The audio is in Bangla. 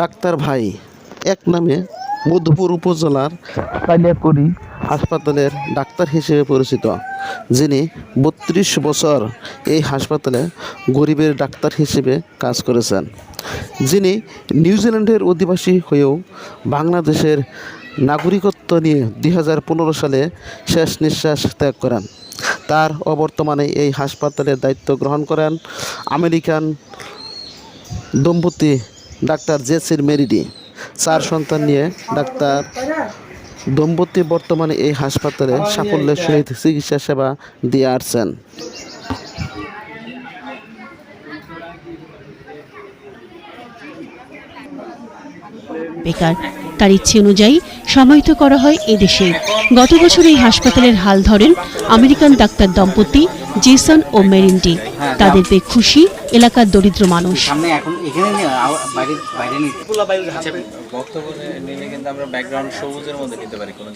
ডাক্তার ভাই, এক নামে মধুপুর উপজেলার কালিয়াকড়ি হাসপাতালের ডাক্তার হিসেবে পরিচিত, যিনি বত্রিশ বছর এই হাসপাতালে গরিবের ডাক্তার হিসেবে কাজ করেছেন। যিনি নিউজিল্যান্ডের অধিবাসী হয়েও বাংলাদেশের নাগরিকত্ব নিয়ে দুই হাজার পনেরো সালে শেষ নিঃশ্বাস ত্যাগ করেন। তার অবর্তমানে এই হাসপাতালের দায়িত্ব গ্রহণ করেন আমেরিকান দম্পতি ডাক্তার জেসির মেরিডি, চার সন্তান নিয়ে ডাক্তার দম্পতি বর্তমানে এই হাসপাতালে সাফল্যের সহিত চিকিৎসা সেবা দিয়ে আসছেন। বেকার, তার ইচ্ছে অনুযায়ী সমাহিত করা হয় এদেশে গত বছর এই হাসপাতালের হাল ধরেন আমেরিকান ডাক্তার দম্পতি জেসন ও মেরিন্ডি। তাদের পেয়ে খুশি এলাকার দরিদ্র মানুষ। এখানে নিয়ে আও- বাইরে বাইরে নিতে বক্তব্য নিলে কিন্তু আমরা ব্যাকগ্রাউন্ড সবুজের মধ্যে নিতে পারি কোনো